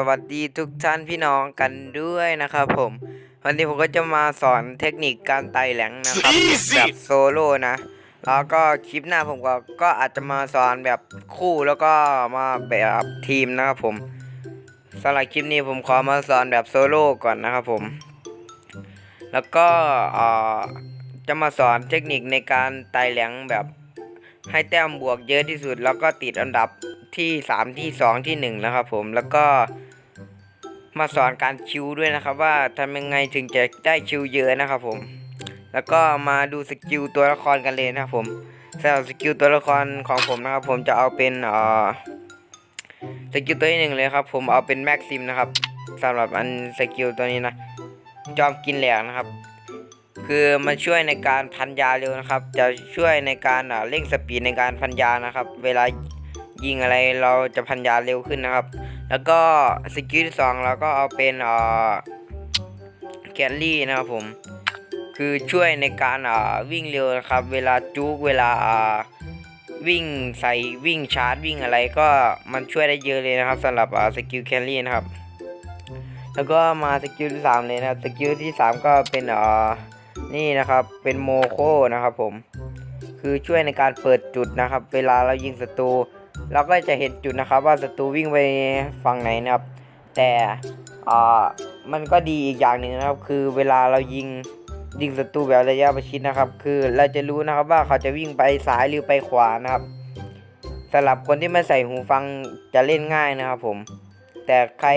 สวัสดีทุกท่านพี่น้องกันด้วยนะครับผม วันนี้ผมก็จะมาสอนเทคนิคการไต่แหลงนะครับ แบบโซโล่นะ แล้วก็คลิปหน้าผมก็ก็อาจจะมาสอนแบบคู่แล้วก็มาแบบทีมนะครับผมสำหรับคลิปนี้ผมขอมาสอนแบบโซโล่ก่อนนะครับผม แล้วก็เอ่อจะมาสอนเทคนิคในการไต่แหลงแบบให้แต้มบวกเยอะที่สุดแล้วก็ติดอันดับที่ 3 ที่ 2 ที่1นะครับผมแล้วก็ มาสอนการคิวด้วยนะครับ ว่าทำยังไงถึงจะได้คิวเยอะนะครับผม แล้วก็มาดูสกิลตัวละครกันเลยนะครับผมสำหรับสกิลตัวละครของผมนะครับ ผมจะเอาเป็นเอ่อสกิลตัวที่หนึ่งเลยครับ ผมเอาเป็นแม็กซิมนะครับสำหรับอันสกิลตัวนี้นะ จอมกินแหลกนะครับ คือมันช่วยในการพันยาเร็วนะครับ จะช่วยในการอ่าเร่งสปีดในการพันยานะครับ เวลายิงอะไรเราจะพันยาเร็วขึ้นนะครับ แล้วก็สกิลที่สองเราก็เอาเป็นอ่าแกลลี่นะครับผม คือช่วยในการอ่าวิ่งเร็วนะครับ เวลาจุกเวลาอ่าวิ่งใส่วิ่งชาร์จวิ่งอะไรก็มันช่วยได้เยอะเลยนะครับสำหรับอ่าสกิลแคลรี่นะครับ แล้วก็มาสกิลที่สามเลยนะครับสกิลที่สามก็เป็นเอ่อนี่นะครับเป็นโมโคนะครับผม คือช่วยในการเปิดจุดนะครับ เวลาเรายิงศัตรู เราก็จะเห็นจุดนะครับว่าศัตรูวิ่งไปฝั่งไหนนะครับ แต่มันก็ดีอีกอย่างหนึ่งนะครับ คือเวลาเรายิงยิงศัตรูแบบระยะประชิดนะครับ คือเราจะรู้นะครับว่าเขาจะวิ่งไปซ้ายหรือไปขวานะครับสำหรับคนที่ไม่ใส่หูฟังจะเล่นง่ายนะครับผม แต่ใคร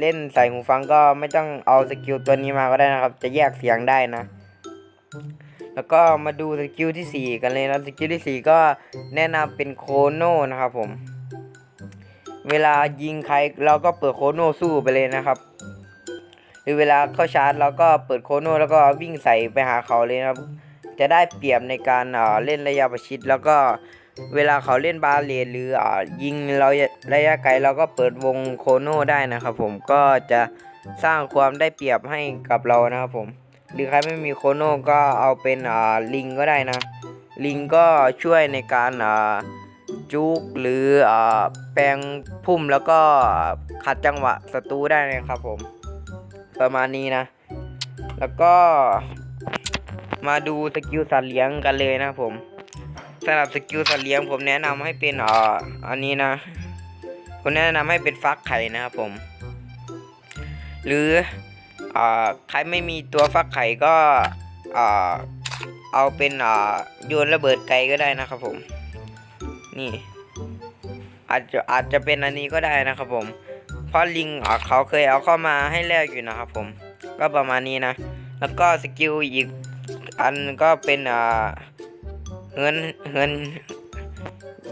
เล่นใส่หูฟังก็ไม่ต้องเอาสกิลตัวนี้มาก็ได้นะครับ จะแยกเสียงได้นะ แล้วก็มาดูสกิลที่ 4 กันเลยนะสกิลที่ 4 ก็แนะนำเป็นโคโน่นะครับผม เวลายิงใครเราก็เปิดโคโน่สู้ไปเลยนะครับ หรือเวลาเข้าชาร์จเราก็เปิดโคโน่แล้วก็วิ่งใส่ไปหาเขาเลยนะครับ จะได้เปรียบในการเอ่อเล่นระยะประชิดแล้วก็เวลาเขาเล่นบาเลนหรืออยิงเราระยะไกลเราก็เปิดวงโคโน่ได้นะครับผมก็จะสร้างความได้เปรียบให้กับเรานะครับผม หรือใครไม่มีโคโน่ก็เอาเป็นลิงก็ได้นะ ลิงก็ช่วยในการจุกหรืออแปลงพุ่มแล้วก็ขัดจังหวะศัตรูได้นะครับผม ประมาณนี้นะ แล้วก็มาดูสกิลสัตว์เลี้ยงกันเลยนะผมสำหรับสกิลสัตว์เลี้ยงผมแนะนำให้เป็นอ่าอันนี้นะผมแนะนำให้เป็นฟักไข่นะครับผม หรือ ใครไม่มีตัวฟักไข่ก็เอาเป็นโยนระเบิดไกลก็ได้นะครับผม นี่ อาจจะอาจจะเป็นอันนี้ก็ได้นะครับผม เพราะลิงเขาเคยเอาเข้ามาให้แลกอยู่นะครับผม ก็ประมาณนี้นะ แล้วก็สกิลอีกอันก็เป็นเฮินเฮิน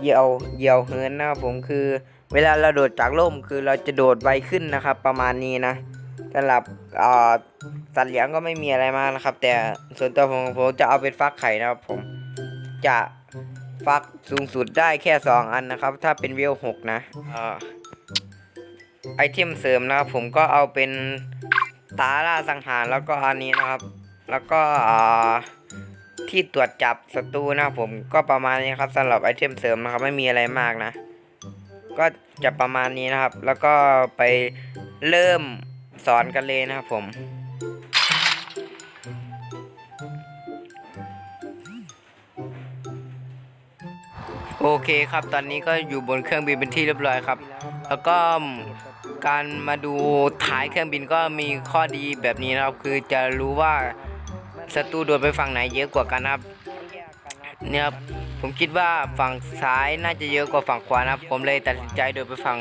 เหยี่ยวเหยี่ยวเฮินนะครับผมคือ เวลาเราโดดจากร่มคือเราจะโดดไวขึ้นนะครับ ประมาณนี้นะ สำหรับสัตว์เลี้ยงก็ไม่มีอะไรมากนะครับ แต่ส่วนตัวผมผมจะเอาเป็นฟักไข่นะครับ ผมจะฟักสูงสุดได้แค่ 2 อันนะครับ ถ้าเป็นเวลหกนะไอเทมเสริมนะครับ ผมก็เอาเป็นตาล่าสังหารแล้วก็อันนี้นะครับ แล้วก็ที่ตรวจจับศัตรูนะครับผมก็ประมาณนี้ครับสำหรับไอเทมเสริมนะครับ ไม่มีอะไรมากนะ ก็จะประมาณนี้นะครับ แล้วก็ไปเริ่ม สอนกันเลยนะครับผม โอเคครับตอนนี้ก็อยู่บนเครื่องบินเป็นที่เรียบร้อยครับ แล้วก็การมาดูท้ายเครื่องบินก็มีข้อดีแบบนี้นะครับ คือจะรู้ว่าศัตรูโดนไปฝั่งไหนเยอะกว่ากันนะครับเนี่ยครับผมคิดว่าฝั่งซ้ายน่าจะเยอะกว่าฝั่งขวานะครับ ผมเลยตัดสินใจโดดไปฝั่ง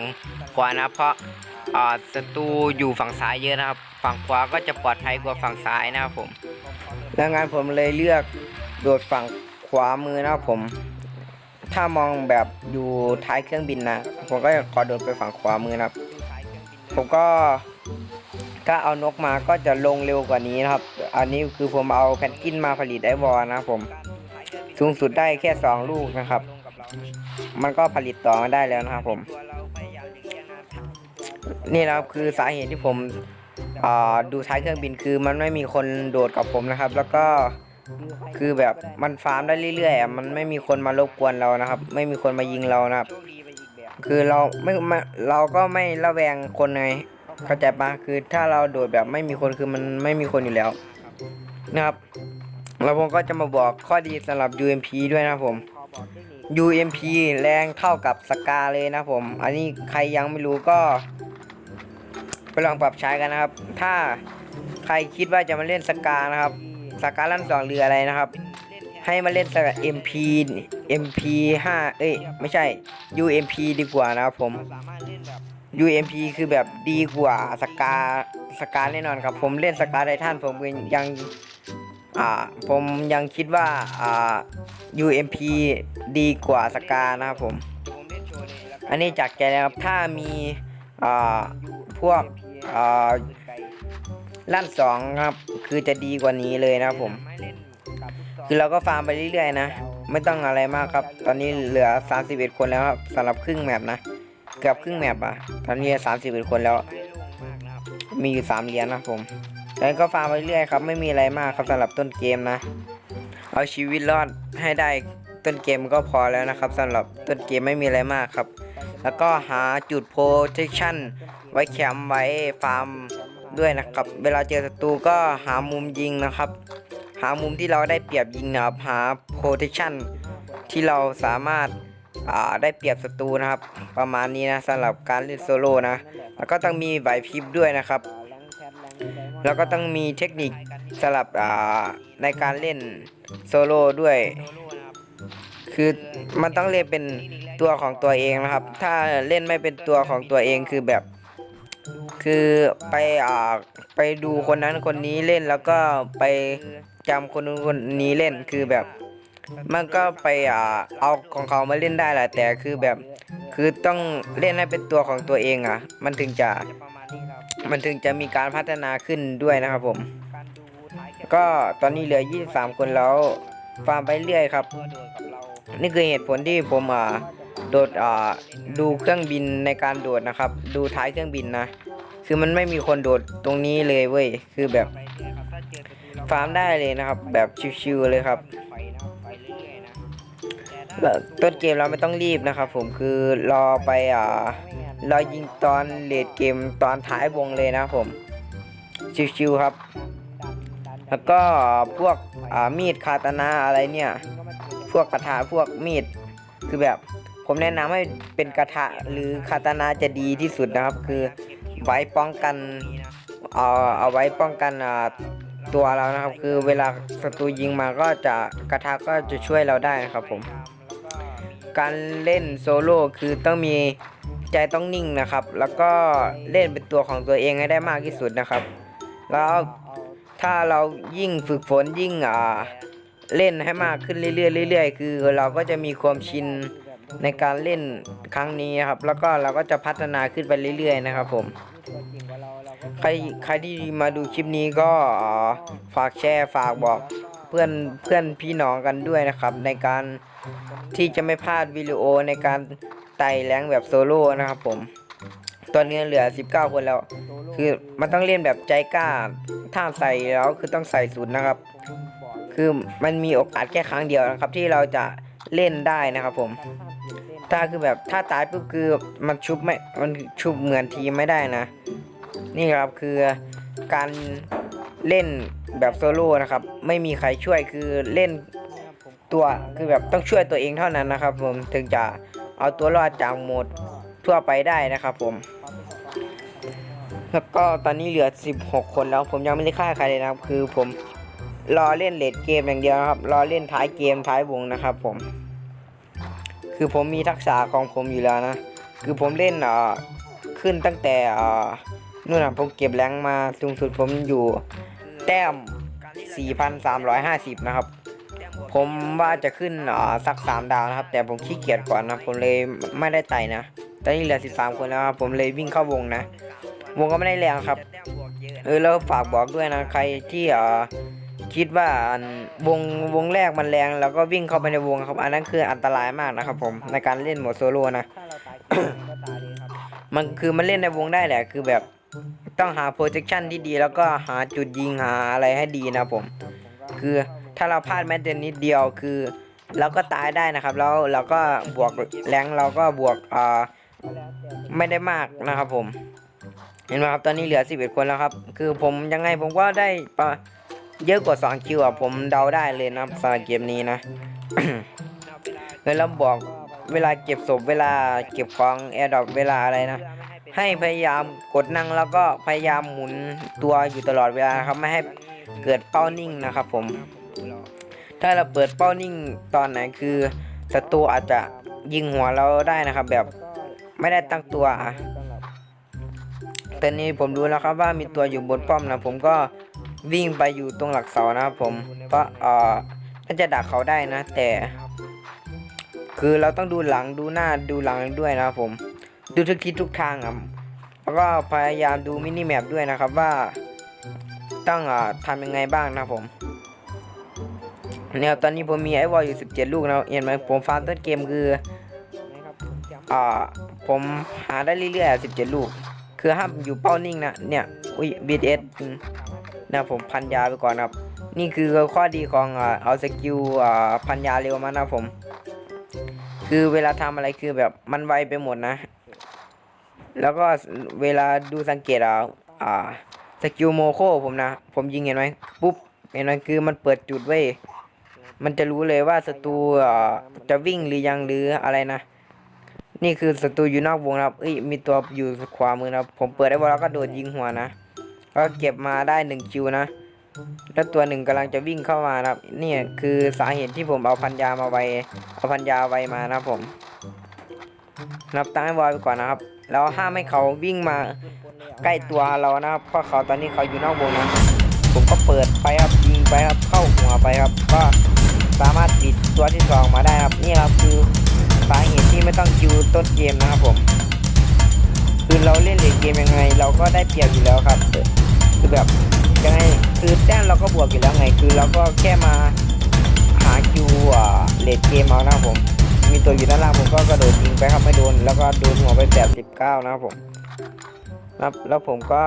ขวานะเพราะ ศัตรูอยู่ฝั่งซ้ายเยอะนะครับ ฝั่งขวาก็จะปลอดภัยกว่าฝั่งซ้ายนะครับผมดังนั้นผมเลยเลือกโดดฝั่งขวามือนะครับผม ถ้ามองแบบอยู่ท้ายเครื่องบินนะ ผมก็จะขอโดดไปฝั่งขวามือนะครับ ผมก็ถ้าเอานกมาก็จะลงเร็วกว่านี้นะครับ อันนี้คือผมเอาแพนกินมาผลิตไอวอลนะครับผม สูงสุดได้แค่ 2 ลูกนะครับ มันก็ผลิตต่อมาได้แล้วนะครับผม นี่นะครับคือสาเหตุที่ผมดูท้ายเครื่องบินคือมันไม่มีคนโดดกับผมนะครับ แล้วก็คือแบบมันฟาร์มได้เรื่อยๆมันไม่มีคนมารบกวนเรานะครับ ไม่มีคนมายิงเรานะครับ คือเราไม่เราก็ไม่ระแวงคนไงเข้าใจปะคือถ้าเราโดดแบบไม่มีคนคือมันไม่มีคนอยู่แล้วนะครับแล้วผมก็จะมาบอกข้อดีสำหรับ UMP ด้วยนะผม UMP แรงเท่ากับสกาเลยนะผม อันนี้ใครยังไม่รู้ก็ ไปลองปรับใช้กันนะครับ ถ้าใครคิดว่าจะมาเล่นสกานะครับสกาลั่นสองเรืออะไรนะครับ ให้มาเล่นสกา MP MP 5เอ้ยไม่ใช่ UMP ดีกว่านะครับผม UMP คือแบบดีกว่าสกาสกาแน่นอนครับ ผมเล่นสกาไททันผมยังอ่าผมยังคิดว่าอ่า UMP ดีกว่าสกานะครับผม อันนี้จากใจแล้วครับถ้ามีอ่า พวกอ่าลั่นสองครับ คือจะดีกว่านี้เลยนะผม คือเราก็ฟาร์มไปเรื่อยๆนะ ไม่ต้องอะไรมากครับ ตอนนี้เหลือ 31 คนแล้วครับสำหรับครึ่งแมปนะ เกือบครึ่งแมปอะตอนนี้31คนแล้ว มีอยู่3เหรียญนะผมแล้วก็ฟาร์มไปเรื่อยครับ ไม่มีอะไรมากครับสำหรับต้นเกมนะ เอาชีวิตรอดให้ได้ต้นเกมก็พอแล้วนะครับสำหรับต้นเกมไม่มีอะไรมากครับ แล้วก็หาจุด protection ไว้แคมป์ไว้ฟาร์มด้วยนะครับ เวลาเจอศัตรูก็หามุมยิงนะครับ หามุมที่เราได้เปรียบยิงนะครับ หา protection ที่เราสามารถอ่าได้เปรียบศัตรูนะครับ ประมาณนี้นะสำหรับการเล่นโซโล่นะ แล้วก็ต้องมีไหวพริบด้วยนะครับ แล้วก็ต้องมีเทคนิคสำหรับอ่าในการเล่นโซโล่ด้วย คือมันต้องเล่นเป็นตัวของตัวเองนะครับ ถ้าเล่นไม่เป็นตัวของตัวเองคือแบบ คือไปอ่าไปดูคนนั้นคนนี้เล่นแล้วก็ไปจำคนนู้นคนนี้เล่นคือแบบ มันก็ไปอ่าเอาของเขามาเล่นได้แหละแต่คือแบบ คือต้องเล่นให้เป็นตัวของตัวเองอะ มันถึงจะมันถึงจะมีการพัฒนาขึ้นด้วยนะครับผม ก็ตอนนี้เหลือ 23 คนแล้วฟาร์มไปเรื่อยครับ นี่คือเหตุผลที่ผมอ่าโดดอ่าดูเครื่องบินในการโดดนะครับ ดูท้ายเครื่องบินนะ คือมันไม่มีคนโดดตรงนี้เลยเว้ย คือแบบฟาร์มได้เลยนะครับ แบบชิวๆเลยครับต้นเกมเราไม่ต้องรีบนะครับ ผมคือรอไปอ่ารอยิงตอนเลดเกมตอนท้ายวงเลยนะผม ชิวๆครับ แล้วก็พวกอ่ามีดคาตานาอะไรเนี่ย พวกกระทะพวกมีด คือแบบผมแนะนำให้เป็นกระทะหรือคาตานาจะดีที่สุดนะครับ คือ ไว้ป้องกันเอาเอาไว้ป้องกันตัวเรานะครับ คือเวลาศัตรูยิงมาก็จะกระทะก็จะช่วยเราได้นะครับผม การเล่นโซโล่คือต้องมีใจต้องนิ่งนะครับ แล้วก็เล่นเป็นตัวของตัวเองให้ได้มากที่สุดนะครับ แล้วถ้าเรายิ่งฝึกฝนยิ่งอ่าเล่นให้มากขึ้นเรื่อยๆเรื่อยๆ คือเราก็จะมีความชินในการเล่นครั้งนี้นครับ แล้วก็เราก็จะพัฒนาขึ้นไปเรื่อยๆ นะครับผม ใครใครที่มาดูคลิปนี้ก็ฝากแชร์ฝากบอกเพื่อนเพื่อนพี่น้องกันด้วยนะครับ ในการที่จะไม่พลาดวิดีโอในการไต่แรงแบบโซโล่นะครับผม ตอนนี้เหลือ 19 คนแล้ว คือมันต้องเล่นแบบใจกล้าถ้าใส่แล้วคือต้องใส่ศูนย์นะครับ คือมันมีโอกาสแค่ครั้งเดียวนะครับ ที่เราจะเล่นได้นะครับผม ถ้าคือแบบถ้าตายปุ๊บคือมันชุบไม่ มันชุบเหมือนทีไม่ได้นะ นี่ครับคือการเล่นแบบโซโล่นะครับ ไม่มีใครช่วยคือเล่นตัวคือแบบต้องช่วยตัวเองเท่านั้นนะครับ ผมถึงจะเอาตัวรอดจากโหมดทั่วไปได้นะครับ ผม แล้วก็ตอนนี้เหลือ 16 คนแล้วผมยังไม่ได้ฆ่าใครเลยนะครับ คือผมรอเล่นเลดเกมอย่างเดียวนะครับ รอเล่นท้ายเกมท้ายวงนะครับ ผม คือผมมีทักษะของผมอยู่แล้วนะ คือผมเล่นอ่อขึ้นตั้งแต่อ่อนู่นนะผมเก็บแรงมาสูงสุดผมอยู่แต้ม 4,350 นะครับ ผมว่าจะขึ้นอ่อสัก 3 ดาวนะครับ แต่ผมขี้เกียจก่อนนะ ผมเลยไม่ได้ไต่นะ ตอนนี้เหลือ 13 คนแล้วครับ ผมเลยวิ่งเข้าวงนะ วงก็ไม่ได้แรงครับ เออแล้วฝากบอกด้วยนะ ใครที่อ่อ คิดว่าอันวงวงแรกมันแรงแล้วก็วิ่งเข้าไปในวงครับ อันนั้นคืออันตรายมากนะครับผมในการเล่นโหมดโซโล่นะ มันคือมันเล่นในวงได้แหละคือแบบต้องหา protection ที่ดี แล้วก็หาจุดยิงหาอะไรให้ดีนะผม คือถ้าเราพลาดแม้แต่นิดเดียวคือเราก็ตายได้นะครับ แล้วเราก็บวกแรงเราก็บวกอ่าไม่ได้มากนะครับผม เห็นไหมครับตอนนี้เหลือ11คนแล้วครับ คือผมยังไงผมก็ได้ปะ เยอะกว่า2คิวอะผมเดาได้เลยนะสำหรับเกมนี้นะเงินเราบอกเวลาเก็บศพเวลาเก็บของแอร์ดรอปเวลาอะไรนะ ให้พยายามกดนั่งแล้วก็พยายามหมุนตัวอยู่ตลอดเวลาครับไม่ให้เกิดเป้านิ่งนะครับผม ถ้าเราเปิดเป้านิ่งตอนไหนคือศัตรูอาจจะยิงหัวเราได้นะครับ แบบไม่ได้ตั้งตัวอะสำหรับตอนนี้ผมรู้แล้วครับว่ามีตัวอยู่บนป้อมนะผมก็ วิ่งไปอยู่ตรงหลักเสานะครับผมเพราะเอ่อน่าจะดักเขาได้นะ แต่ คือเราต้องดูหลังดูหน้าดูหลังด้วยนะครับผม ดูทุกทิศทุกทางอะแล้วก็พยายามดูมินิแมปด้วยนะครับว่าต้องอ่าทำยังไงบ้างนะครับผมเนี่ยตอนนี้ผมมีไอวอลอยู่ 17 ลูกนะเห็นไหมผมฟาร์มต้นเกมคืออ่าผมหาได้เรื่อยๆสิบเจ็ดลูก คือห้ามอยู่เป้านิ่งนะเนี่ย อุ้ยบีเอส นะผมพันยาไปก่อนครับ นี่คือข้อดีของเอาสกิลพันยาเร็วมานะผม คือเวลาทำอะไรคือแบบมันไวไปหมดนะ แล้วก็เวลาดูสังเกตอะอ่าสกิลโมโคผมนะ ผมยิงเห็นไหมปุ๊บเห็นไหมคือมันเปิดจุดไว้มันจะรู้เลยว่าศัตรูจะวิ่งหรือยังหรืออะไรนะ นี่คือศัตรูอยู่นอกวงนะครับเอ้ยมีตัวอยู่ขวามือนะผมเปิดได้บอลแล้วก็โดดยิงหัวนะ ก็เก็บมาได้หนึ่งคิวนะ แล้วตัวหนึ่งกำลังจะวิ่งเข้ามานะครับ นี่คือสาเหตุที่ผมเอาพันยามาไว้ เอาพันยาไว้มานะครับผมนับตั้งให้บอลไปก่อนนะครับ แล้วห้ามให้เขาวิ่งมาใกล้ตัวเรานะครับเพราะเขาตอนนี้เขาอยู่นอกวงนะ ผมก็เปิดไปครับยิงไปครับเข้าหัวไปครับ ก็สามารถปิดตัวที่สองมาได้ครับ นี่ครับคือสาเหตุที่ไม่ต้องคิวต้นเกมนะครับผม คือเราเล่นเลดเกมยังไง เราก็ได้เปรียบอยู่แล้วครับ คือแบบยังไงคือแต้มเราก็บวกอยู่แล้วไง คือเราก็แค่มาหาคิวอ่าเลดเกมเอานะครับผม มีตัวอยู่ด้านล่างผมก็กระโดดยิงไปครับไม่โดน แล้วก็โดนหัวไปแปดสิบเก้านะครับผมครับแล้วผมก็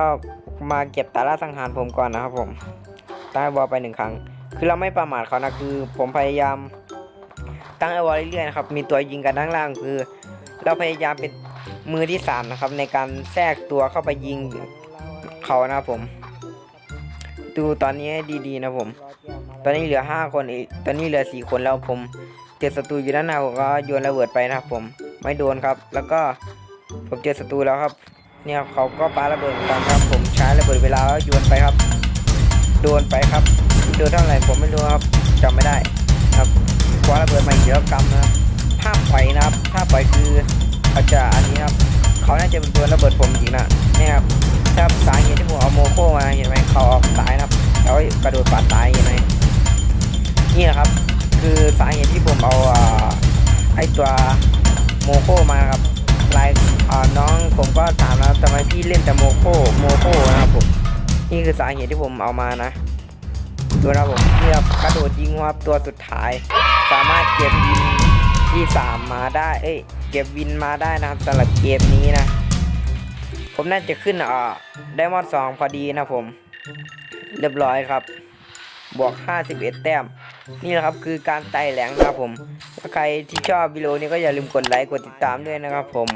มาเก็บตาล่าสังหารผมก่อนนะครับผมตั้งบอลไปหนึ่งครั้ง คือเราไม่ประมาทเขานะคือ ผมพยายามตั้งไอวอลเรื่อยๆนะครับ มีตัวยิงกันด้านล่างคือ เราพยายามเป็นมือที่สามนะครับ ในการแทรกตัวเข้าไปยิงเขานะครับผม ดูตอนนี้ให้ดีๆนะผม ตอนนี้เหลือห้าคนอีกตอนนี้เหลือสี่คนแล้วผมเจอศัตรูอยู่ด้านหน้าผมก็โยนระเบิดไปนะครับผมไม่โดนครับ แล้วก็ผมเจอศัตรูแล้วครับ เนี่ยเขาก็ปาระเบิดเหมือนกันครับผมใช้ระเบิดเวลาโยนไปครับ โดนไปครับโดนเท่าไหร่ผมไม่รู้ครับจำไม่ได้ ครับคว้าระเบิดมาอีกแล้วกำนะถ้าปล่อยนะครับถ้าปล่อยคือเขาจะอันนี้ครับเขาน่าจะเป็นตัวระเบิดผมจริงนะเนี่ยครับ ถ้าสาเหตุที่ผมเอาโมโคมาเห็นไหมเขาออกซ้ายนะครับแล้วกระโดดปาดซ้ายเห็นไหมนี่นะครับ คือสาเหตุที่ผมเอาไอตัวโมโคมาครับลายอ่น้องผมก็ถามแล้วทำไมพี่เล่นแต่โมโคโมโคนะครับผมนี่คือสาเหตุที่ผมเอามานะดูนะครับผมนี่ครับกระโดดยิงหัวตัวสุดท้าย สามารถเก็บวินที่สามมาได้ เอ้ยเก็บวินมาได้นะครับสำหรับเกมนี้นะ ผมน่าจะขึ้นอ่าไดมอนด์สองพอดีนะผม เรียบร้อยครับ บวก 51 แต้ม นี่แหละครับคือการไต่แหลงนะครับผม ถ้าใครที่ชอบวิดีโอนี้ก็อย่าลืมกดไลค์กดติดตามด้วยนะครับผม